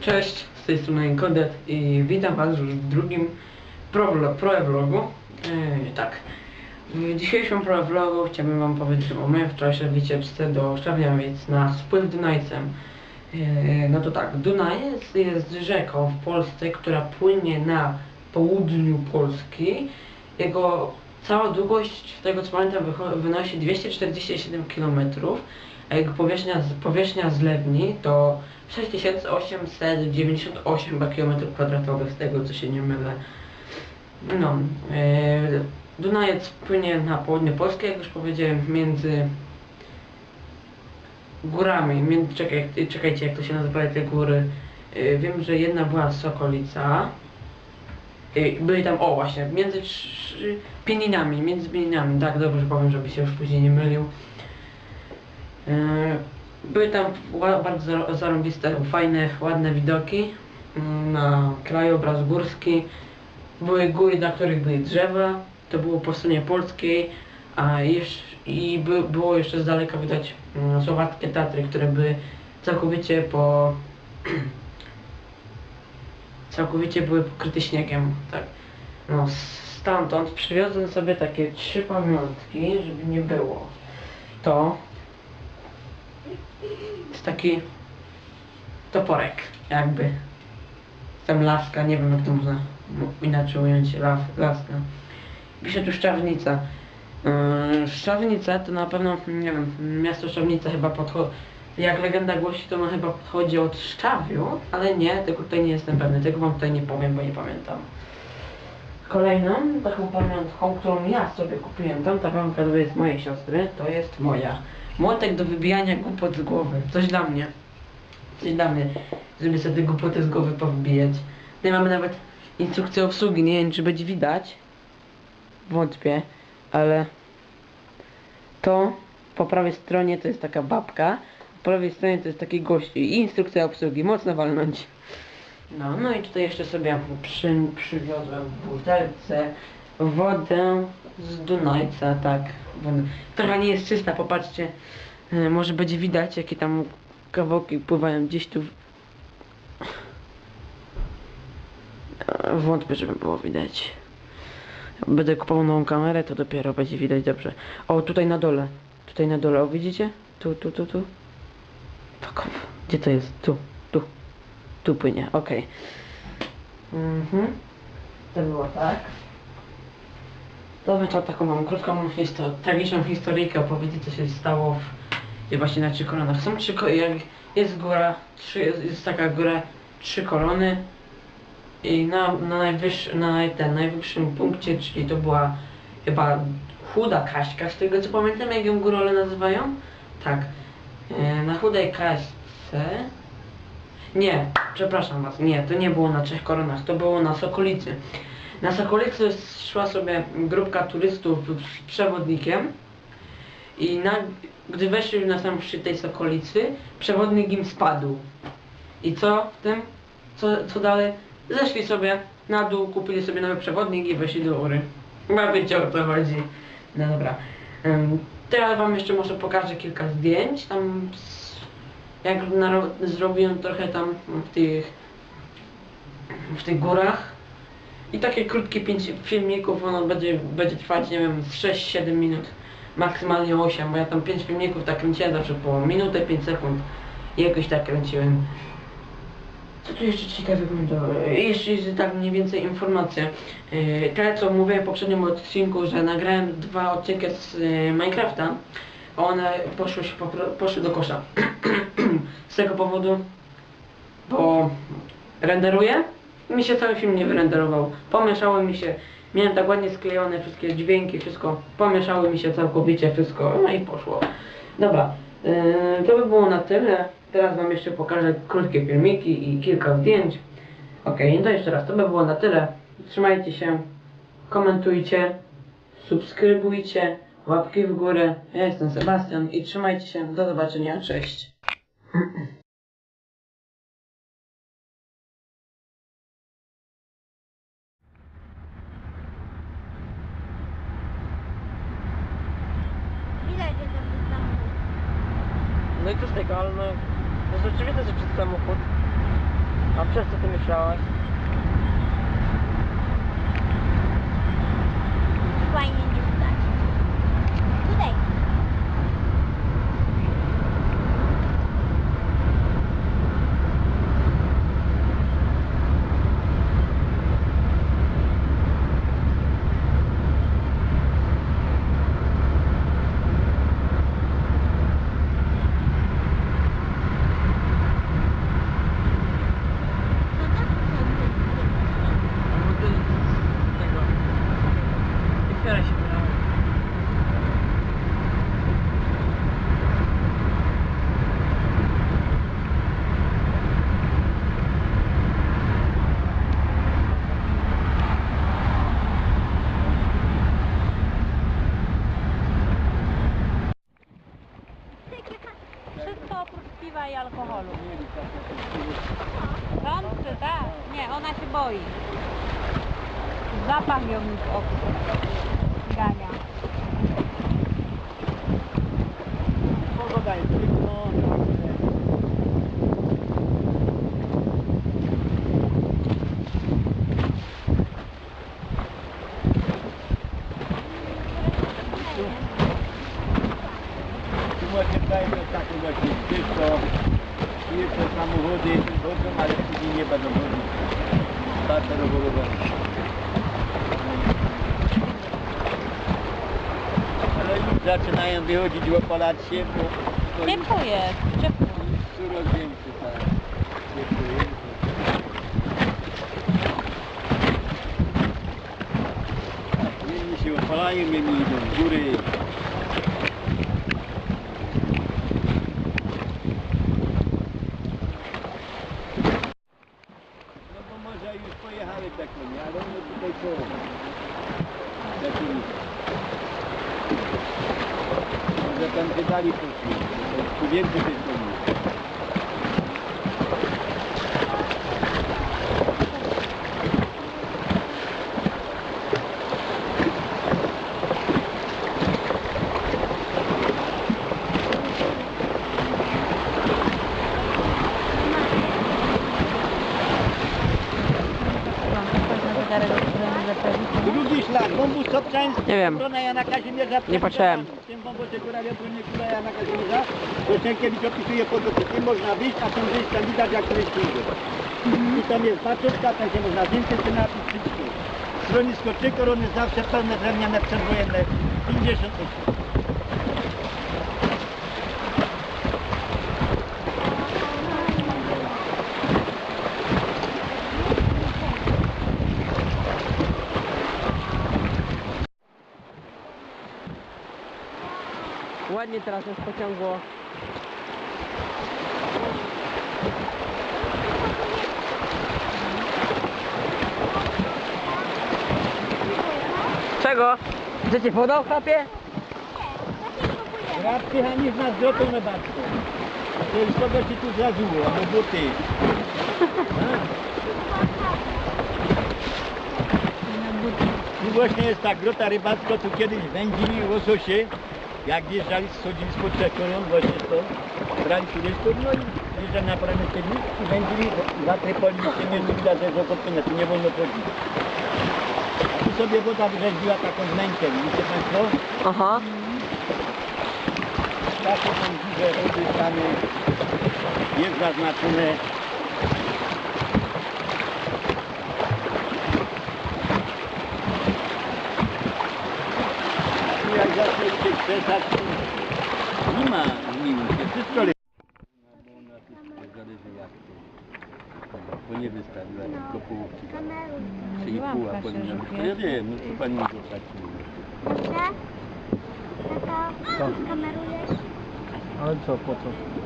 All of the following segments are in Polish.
Cześć, z tej strony Kodet i witam Was już w drugim pro- pro-vlogu. Yy, tak, w dzisiejszym pro-vlogu chciałbym Wam powiedzieć o mojej wczorajszej wycieczce do Szczawniawic na spływ Dunajcem. Yy, no to tak, Dunajec jest rzeką w Polsce, która płynie na południu Polski. Jego cała długość, z tego co pamiętam, wynosi 247 km, a jego powierzchnia, powierzchnia zlewni to 6898 km kwadratowych, z tego co się nie mylę. No, e, Dunajec płynie na południe Polski, jak już powiedziałem, między górami, między, czekaj, czekajcie, jak to się nazywały te góry. E, wiem, że jedna była Sokolica. E, byli tam, o właśnie, między Pieninami, między Pieninami, tak dobrze powiem, żeby się już później nie mylił. Były tam bardzo zarąbiste, fajne, ładne widoki mm, na krajobraz górski. Były góry, na których były drzewa. To było po stronie polskiej, a jeszcze, i by, było jeszcze z daleka widać mm, słowackie Tatry, które były całkowicie po całkowicie były pokryte śniegiem, tak. No, stamtąd przywiozłem sobie takie trzy pamiątki, żeby nie było. To jest taki toporek, jakby. Tam laska, nie wiem jak to można inaczej ująć, las, laska. Pisze tu Szczawnica. Yy, Szczawnica to na pewno, nie wiem, miasto Szczawnica chyba podchodzi, jak legenda głosi, to ono chyba podchodzi od Szczawiu, ale nie, tego tutaj nie jestem pewny, tego wam tutaj nie powiem, bo nie pamiętam. Kolejną taką pamiątką, którą ja sobie kupiłem, tam ta pamiątka jest mojej siostry, to jest moja. Młotek do wybijania głupot z głowy. Coś dla mnie. Coś dla mnie, żeby sobie te głupoty z głowy powybijać. Tutaj mamy nawet instrukcję obsługi, nie wiem czy będzie widać. Wątpię, ale to po prawej stronie to jest taka babka, po prawej stronie to jest taki gościu i instrukcja obsługi, mocno walnąć. No, no i tutaj jeszcze sobie przy, przywiozłem w butelce wodę z Dunajca, tak. Wodę. Trochę nie jest czysta, popatrzcie. E, Może będzie widać, jakie tam kawałki pływają gdzieś tu. E, Wątpię, żeby było widać. Będę kupował nową kamerę, to dopiero będzie widać dobrze. O, tutaj na dole. Tutaj na dole, o widzicie? Tu, tu, tu, tu. Fuck off. Gdzie to jest? Tu, tu. Tu płynie, okej. Mhm. To było tak. To to taką mam krótką, histo- tragiczną historyjkę opowiedzieć, co się stało w, właśnie na trzy koronach. Są trzy, jak jest góra, trzy, jest, taka góra, trzy korony i na, na, najwyższy, na naj- ten, najwyższym punkcie, czyli to była chyba chuda Kaśka, z tego co pamiętam, jak ją górole nazywają. Tak. E, na chudej Kaśce nie, przepraszam was, nie, to nie było na Trzech Koronach, to było na Sokolicy. Na Sokolicy szła sobie grupka turystów z przewodnikiem i na, gdy weszli na sam szczyt tej Sokolicy, przewodnik im spadł. I co w tym? Co, co dalej? Zeszli sobie na dół, kupili sobie nowy przewodnik i weszli do góry. Chyba wiecie o co chodzi. No dobra. Teraz wam jeszcze może pokażę kilka zdjęć. Tam jak zrobiłem trochę tam w tych w tych górach i takie krótkie pięć filmików, ono będzie, będzie trwać, nie wiem, z 6-7 minut, maksymalnie 8, bo ja tam 5 filmików tak kręciłem zawsze po minutę, 5 sekund i jakoś tak kręciłem. Co tu jeszcze ciekawego było? Jeszcze jest tak mniej więcej informacja. Yy, co mówiłem w poprzednim odcinku, że nagrałem dwa odcinki z yy, Minecrafta, one poszły, się poszły do kosza. z tego powodu, bo renderuję mi się cały film nie wyrenderował. Pomieszały mi się, miałem tak ładnie sklejone wszystkie dźwięki, wszystko, pomieszały mi się całkowicie wszystko, no i poszło. Dobra, yy, to by było na tyle. Teraz wam jeszcze pokażę krótkie filmiki i kilka zdjęć. Okej, no to jeszcze raz, to by było na tyle. Trzymajcie się, komentujcie, subskrybujcie, łapki w górę. Ja jestem Sebastian i trzymajcie się, do zobaczenia, cześć. A przez co ty myślałaś? Zaczynają wychodzić łopalać się, bo to już Ciepło coraz więcej tak. Ciepło jest. Jedni się opalają, jedni idą w góry. No bo może już pojechały te konie, ale one tutaj są. Takimi. Może tam wydali poszli, bo to tu więcej tych koni. Drugi szlak, wąwóz Sobczański, Nie wiem. przed patrzyłem. Nie można wyjść, a tam wyjść tam widać jak. I tam jest baczówka, tam się można zdjęcie czy wszystko. Schronisko trzy korony, zawsze pełne drewniane przedwojenne. 50 osób. Ładnie teraz już pociągło. Czego? Chcecie podał chrapie? Radki Hanis nas zrobił na bardzo. To już kogo się tu zraziło, albo buty. Tu właśnie jest ta grota rybacka, tu kiedyś wędzili łososie. Jak wjeżdżali, schodzili spod koron, właśnie to, brali turystów, no i wjeżdżali na prawie ciemnik i wędzili za Trypoli, się nie widać, jest okopane, tu nie wolno chodzić. A tu sobie woda wyrzeźbiła taką wnękę, widzicie Państwo? Aha. Takie są duże rudy stany, jest zaznaczone. Tu jak zacznie się krzesać, to nie ma minuty, wszystko leży. Bo ona wszystko zależy jak to, bo nie wystawiła tylko połówki. Trzy i pół, a powinna być. Ja wiem, no to pani mi. Dobrze? Tato, kamerujesz? Ale co, po co?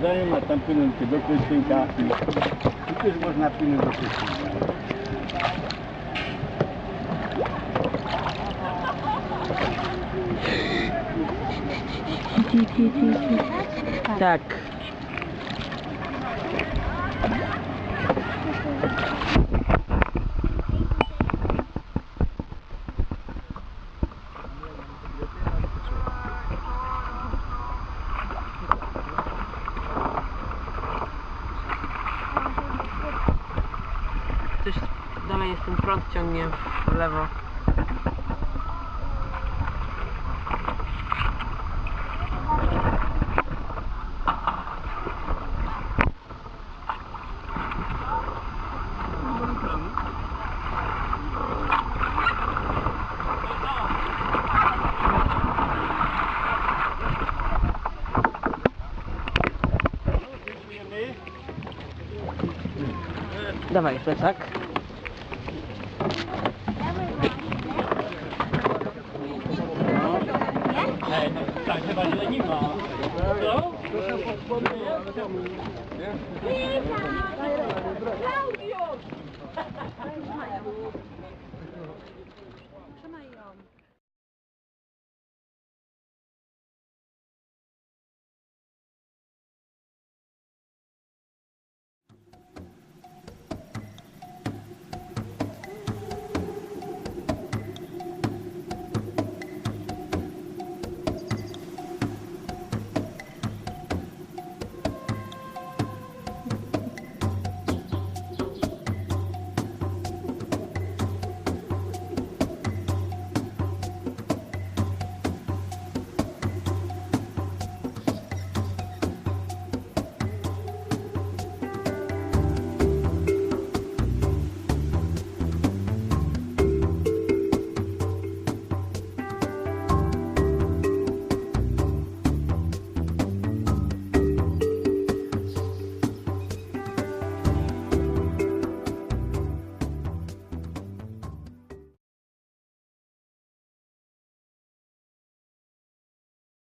Wysadzają, a tam płyną się do Krystynka i już można płynąć do prysznica. Tak. Coś dalej jest ten prąd ciągnie w lewo. Dawaj plecak.